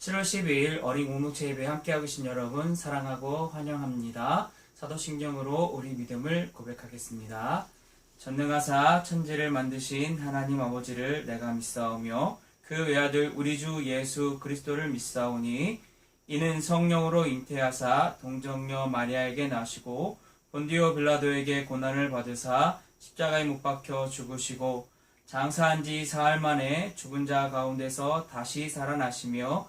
7월 12일 어린 공동체 예배 함께하고 계신 여러분 사랑하고 환영합니다. 사도신경으로 우리 믿음을 고백하겠습니다. 전능하사 천지를 만드신 하나님 아버지를 내가 믿사오며 그 외아들 우리 주 예수 그리스도를 믿사오니 이는 성령으로 잉태하사 동정녀 마리아에게 나시고 본디오 빌라도에게 고난을 받으사 십자가에 못 박혀 죽으시고 장사한 지 사흘 만에 죽은 자 가운데서 다시 살아나시며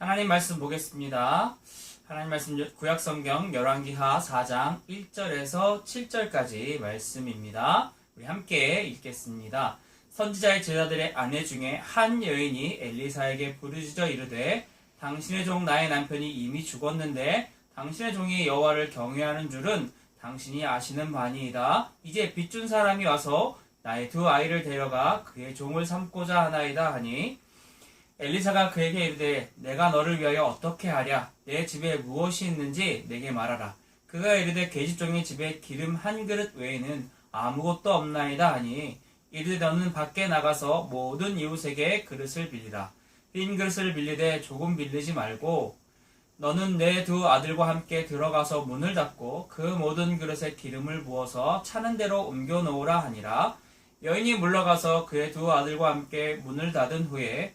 하나님 말씀 보겠습니다. 하나님 말씀 구약 성경 열왕기하 4장 1절에서 7절까지 말씀입니다. 우리 함께 읽겠습니다. 선지자의 제자들의 아내 중에 한 여인이 엘리사에게 부르짖어 이르되 당신의 종 나의 남편이 이미 죽었는데 당신의 종이 여호와를 경외하는 줄은 당신이 아시는 바니이다. 이제 빚준 사람이 와서 나의 두 아이를 데려가 그의 종을 삼고자 하나이다 하니 엘리사가 그에게 이르되 내가 너를 위하여 어떻게 하랴? 내 집에 무엇이 있는지 내게 말하라. 그가 이르되 계집종의 집에 기름 한 그릇 외에는 아무것도 없나이다 하니 이르되 너는 밖에 나가서 모든 이웃에게 그릇을 빌리라. 빈 그릇을 빌리되 조금 빌리지 말고 너는 내 두 아들과 함께 들어가서 문을 닫고 그 모든 그릇에 기름을 부어서 차는 대로 옮겨 놓으라 하니라. 여인이 물러가서 그의 두 아들과 함께 문을 닫은 후에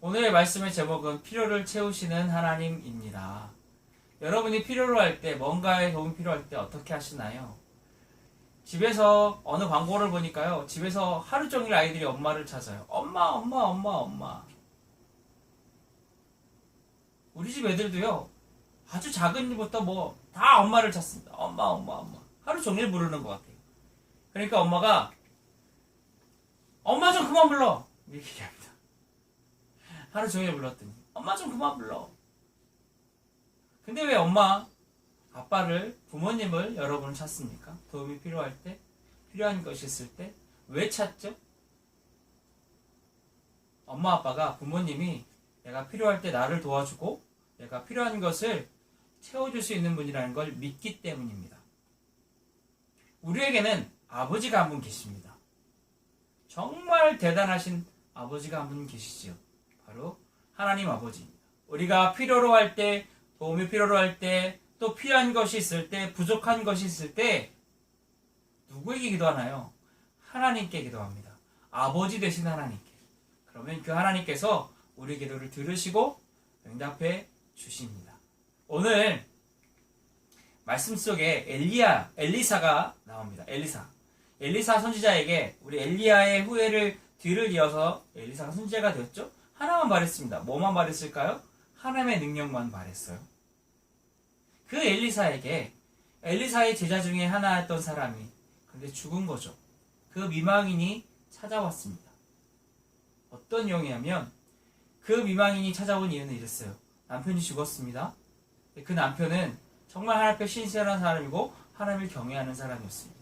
오늘의 말씀의 제목은 필요를 채우시는 하나님입니다. 여러분이 필요로 할 때, 뭔가의 도움이 필요할 때 어떻게 하시나요? 집에서 어느 광고를 보니까요. 집에서 하루 종일 아이들이 엄마를 찾아요. 엄마, 엄마, 엄마, 엄마. 우리 집 애들도요. 아주 작은 일부터 뭐 다 엄마를 찾습니다. 엄마, 엄마, 엄마. 하루 종일 부르는 것 같아요. 그러니까 엄마가 엄마 좀 그만 불러 이렇게. 하루 종일 불렀더니 엄마 좀 그만 불러. 근데 왜 엄마, 아빠를 부모님을 여러분은 찾습니까? 도움이 필요할 때, 필요한 것이 있을 때 왜 찾죠? 엄마 아빠가 부모님이 내가 필요할 때 나를 도와주고 내가 필요한 것을 채워줄 수 있는 분이라는 걸 믿기 때문입니다. 우리에게는 아버지가 한 분 계십니다. 정말 대단하신 아버지가 한 분 계시지요. 바로 하나님 아버지입니다. 우리가 필요로 할 때, 도움이 필요로 할 때, 또 필요한 것이 있을 때, 부족한 것이 있을 때, 누구에게 기도하나요? 하나님께 기도합니다. 아버지 되신 하나님께. 그러면 그 하나님께서 우리 기도를 들으시고 응답해 주십니다. 오늘 말씀 속에 엘리야, 엘리사가 나옵니다. 엘리사. 엘리사 선지자에게 우리 엘리야의 후예를 뒤를 이어서 엘리사가 선지자가 되었죠? 하나만 말했습니다. 뭐만 말했을까요? 하나님의 능력만 말했어요. 그 엘리사에게 엘리사의 제자 중에 하나였던 사람이 근데 죽은 거죠. 그 미망인이 찾아왔습니다. 어떤 용이냐면 그 미망인이 찾아온 이유는 이랬어요. 남편이 죽었습니다. 그 남편은 정말 하나님 앞에 신실한 사람이고 하나님을 경외하는 사람이었습니다.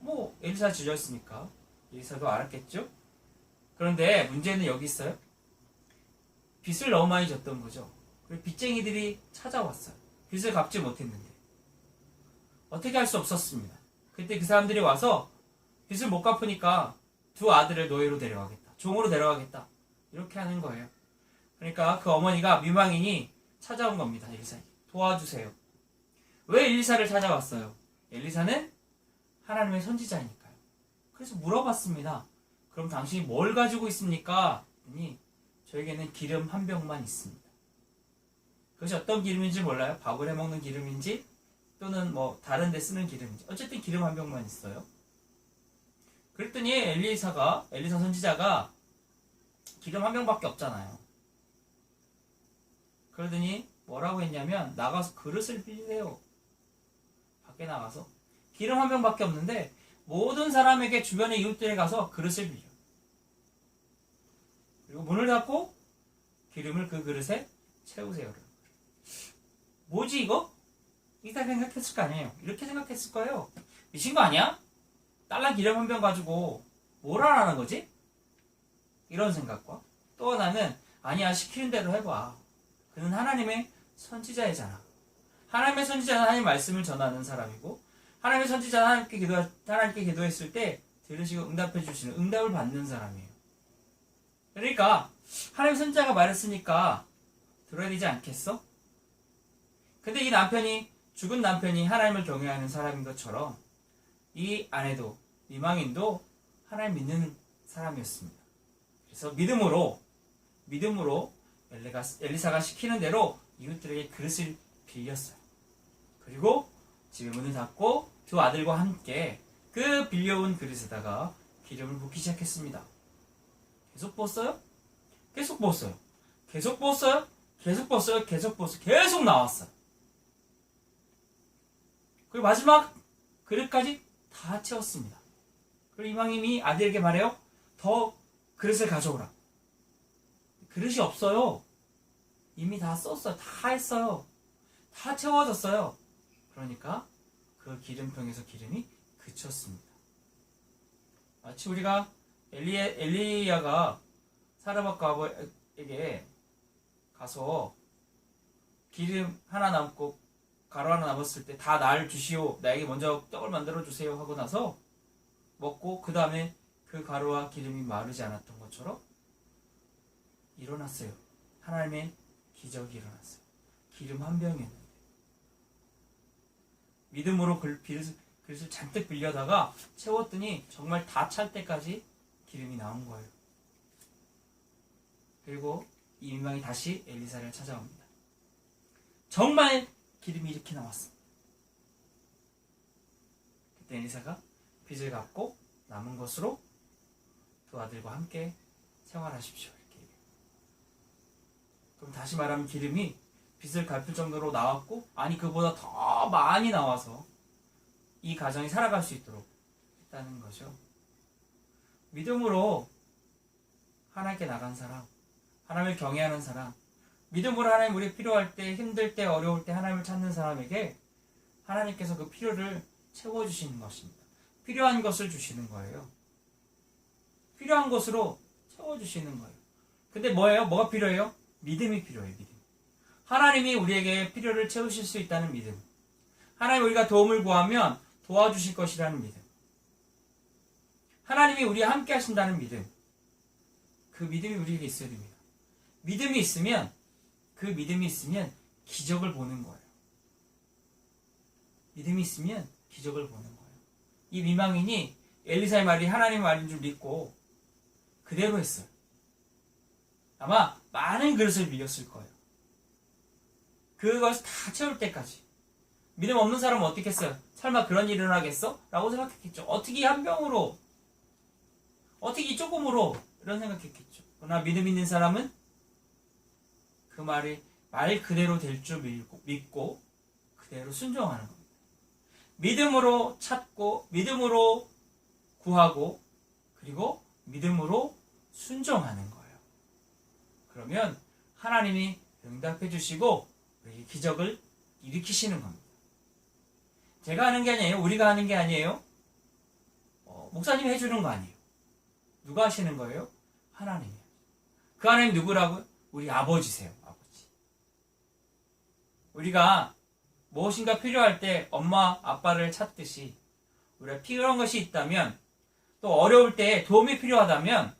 뭐 엘리사 주저였으니까 엘리사도 알았겠죠. 그런데 문제는 여기 있어요. 빚을 너무 많이 졌던 거죠. 빚쟁이들이 찾아왔어요. 빚을 갚지 못했는데 어떻게 할 수 없었습니다. 그때 그 사람들이 와서 빚을 못 갚으니까 두 아들을 노예로 데려가겠다. 종으로 데려가겠다. 이렇게 하는 거예요. 그러니까 그 어머니가 미망인이 찾아온 겁니다. 엘리사에게. 도와주세요. 왜 엘리사를 찾아왔어요? 엘리사는 하나님의 선지자니까요. 그래서 물어봤습니다. 그럼 당신이 뭘 가지고 있습니까? 했더니 저에게는 기름 한 병만 있습니다. 그것이 어떤 기름인지 몰라요. 밥을 해 먹는 기름인지 또는 뭐 다른 데 쓰는 기름인지 어쨌든 기름 한 병만 있어요. 그랬더니 엘리사가 엘리사 선지자가 기름 한 병밖에 없잖아요. 그러더니 뭐라고 했냐면 나가서 그릇을 빌리래요. 밖에 나가서 기름 한 병밖에 없는데 모든 사람에게 주변의 이웃들에 가서 그릇을 빌려. 그리고 문을 닫고 기름을 그 그릇에 채우세요. 뭐지 이거? 이렇게 생각했을 거 아니에요. 이렇게 생각했을 거예요. 미친 거 아니야? 딸랑 기름 한 병 가지고 뭘 하라는 거지? 이런 생각과 또 하나는 아니야 시키는 대로 해봐. 그는 하나님의 선지자이잖아. 하나님의 선지자는 하나님 말씀을 전하는 사람이고 하나님의 선지자는 하나님께 기도 하나님께 기도했을 때 들으시고 응답해 주시는 응답을 받는 사람이에요. 그러니까 하나님 선지자가 말했으니까 들어야 되지 않겠어? 근데 이 남편이 죽은 남편이 하나님을 경외하는 사람인 것처럼 이 아내도 이망인도 하나님 믿는 사람이었습니다. 그래서 믿음으로 믿음으로 엘리가, 엘리사가 시키는 대로 이웃들에게 그릇을 빌렸어요. 그리고 집에 문을 닫고 두 아들과 함께 그 빌려온 그릇에다가 기름을 붓기 시작했습니다. 계속 부었어요? 계속 부었어요. 계속 부었어요? 계속 부었어요? 계속 부었어요? 계속 나왔어요. 그리고 마지막 그릇까지 다 채웠습니다. 그리고 이방님이 아들에게 말해요. 더 그릇을 가져오라. 그릇이 없어요. 이미 다 썼어요. 다 했어요. 다 채워졌어요. 그러니까 그 기름병에서 기름이 그쳤습니다. 마치 우리가 엘리, 엘리야가 사르밧과 아버에게 가서 기름 하나 남고 가루 하나 남았을 때다날 주시오. 나에게 먼저 떡을 만들어 주세요. 하고 나서 먹고 그 다음에 그 가루와 기름이 마르지 않았던 것처럼 일어났어요. 하나님의 기적이 일어났어요. 기름 한 병이었는데 믿음으로 그 그릇을, 그릇을 잔뜩 빌려다가 채웠더니 정말 다 찰 때까지 기름이 나온 거예요. 그리고 이 민망이 다시 엘리사를 찾아옵니다. 정말 기름이 이렇게 나왔습니다. 그때 엘리사가 빚을 갚고 남은 것으로 두 아들과 함께 생활하십시오. 이렇게. 그럼 다시 말하면 기름이 빚을 갚을 정도로 나왔고 아니 그보다 더 많이 나와서 이 가정이 살아갈 수 있도록 했다는 거죠. 믿음으로 하나님께 나간 사람, 하나님을 경외하는 사람, 믿음으로 하나님 우리 필요할 때, 힘들 때, 어려울 때 하나님을 찾는 사람에게 하나님께서 그 필요를 채워주시는 것입니다. 필요한 것을 주시는 거예요. 필요한 것으로 채워주시는 거예요. 근데 뭐예요? 뭐가 필요해요? 믿음이 필요해요, 믿음. 하나님이 우리에게 필요를 채우실 수 있다는 믿음. 하나님 우리가 도움을 구하면 도와주실 것이라는 믿음. 하나님이 우리와 함께 하신다는 믿음. 그 믿음이 우리에게 있어야 됩니다. 믿음이 있으면, 그 믿음이 있으면 기적을 보는 거예요. 믿음이 있으면 기적을 보는 거예요. 이 미망인이 엘리사의 말이 하나님의 말인 줄 믿고 그대로 했어요. 아마 많은 그릇을 빌렸을 거예요. 그것을 다 채울 때까지. 믿음 없는 사람은 어떻게 했어요? 설마 그런 일이 일어나겠어? 라고 생각했겠죠. 어떻게 한 병으로, 어떻게 이 조금으로, 이런 생각했겠죠. 그러나 믿음 있는 사람은 그 말이 말 그대로 될 줄 믿고 그대로 순종하는 겁니다. 믿음으로 찾고, 믿음으로 구하고, 그리고 믿음으로 순종하는 거예요. 그러면 하나님이 응답해 주시고 우리 기적을 일으키시는 겁니다. 제가 하는 게 아니에요. 우리가 하는 게 아니에요. 어, 목사님이 해주는 거 아니에요. 누가 하시는 거예요? 하나님이요. 그 하나님 누구라고요? 우리 아버지세요. 아버지. 우리가 무엇인가 필요할 때 엄마, 아빠를 찾듯이 우리가 필요한 것이 있다면 또 어려울 때 도움이 필요하다면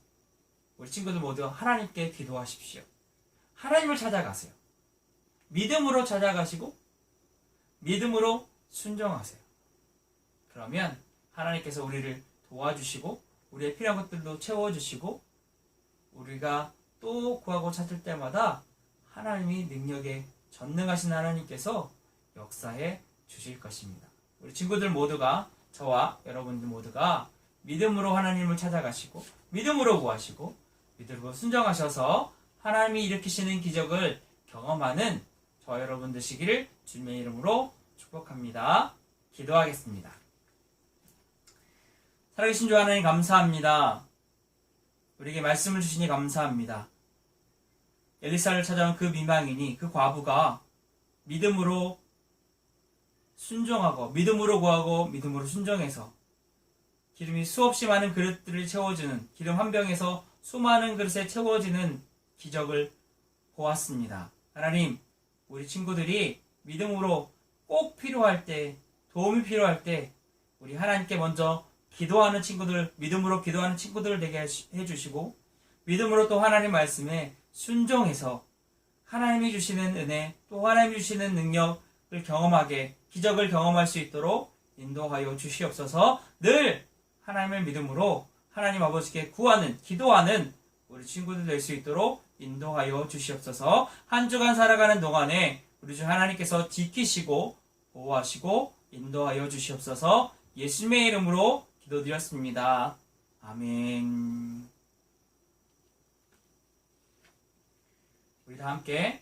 우리 친구들 모두 하나님께 기도하십시오. 하나님을 찾아가세요. 믿음으로 찾아가시고 믿음으로 순종하세요. 그러면 하나님께서 우리를 도와주시고 우리의 필요한 것들도 채워주시고 우리가 또 구하고 찾을 때마다 하나님이 능력에 전능하신 하나님께서 역사해 주실 것입니다. 우리 친구들 모두가 저와 여러분들 모두가 믿음으로 하나님을 찾아가시고 믿음으로 구하시고 믿음으로 순종하셔서 하나님이 일으키시는 기적을 경험하는 저 여러분 되시기를 주님의 이름으로 축복합니다. 기도하겠습니다. 살아계신 주 하나님 감사합니다. 우리에게 말씀을 주시니 감사합니다. 엘리사를 찾아온 그 미망인이 그 과부가 믿음으로 순종하고 믿음으로 구하고 믿음으로 순종해서 기름이 수없이 많은 그릇들을 채워주는 기름 한 병에서 수많은 그릇에 채워지는 기적을 보았습니다. 하나님, 우리 친구들이 믿음으로 꼭 필요할 때, 도움이 필요할 때, 우리 하나님께 먼저 기도하는 친구들, 믿음으로 기도하는 친구들을 되게 해주시고, 믿음으로 또 하나님 말씀에 순종해서 하나님이 주시는 은혜, 또 하나님이 주시는 능력을 경험하게, 기적을 경험할 수 있도록 인도하여 주시옵소서. 늘 하나님을 믿음으로 하나님 아버지께 구하는, 기도하는 우리 친구들 될 수 있도록 인도하여 주시옵소서. 한 주간 살아가는 동안에 우리 주 하나님께서 지키시고 보호하시고 인도하여 주시옵소서. 예수님의 이름으로 기도드렸습니다. 아멘. 우리 다 함께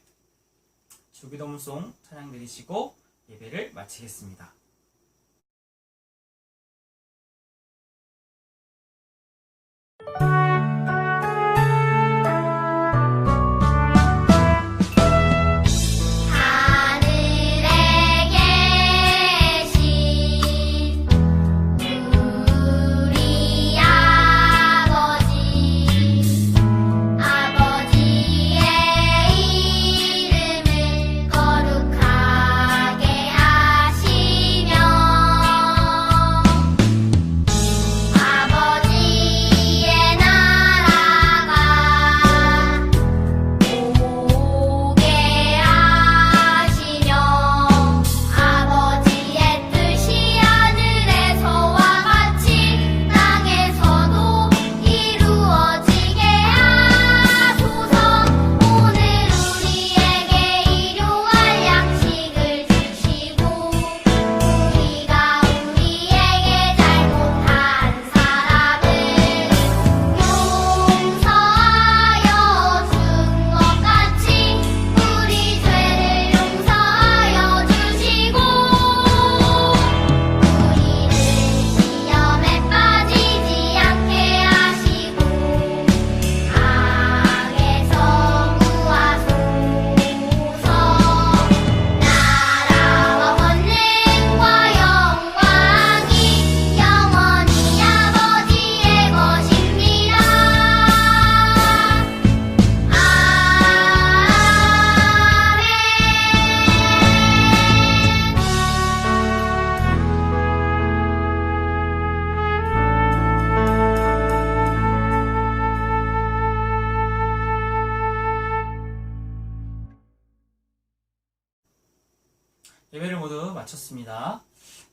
주기도문송 찬양 드리시고 예배를 마치겠습니다.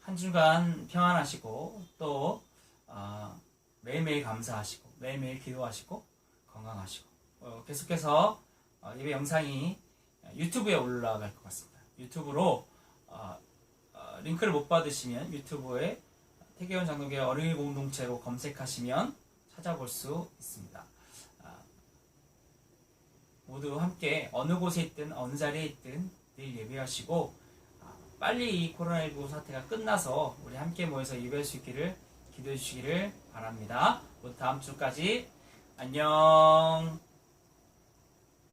한 주간 평안하시고 또 어, 매일매일 감사하시고 매일매일 기도하시고 건강하시고 어, 계속해서 어, 예배 영상이 유튜브에 올라갈 것 같습니다. 유튜브로 어, 어, 링크를 못 받으시면 유튜브에 태계원 장로교 어린이 공동체로 검색하시면 찾아볼 수 있습니다. 아, 모두 함께 어느 곳에 있든 어느 자리에 있든 늘 예배하시고 아, 빨리 이 코로나19 사태가 끝나서 우리 함께 모여서 예배할 수 있기를 기도해 주시기를 바랍니다. 다음 주까지 안녕.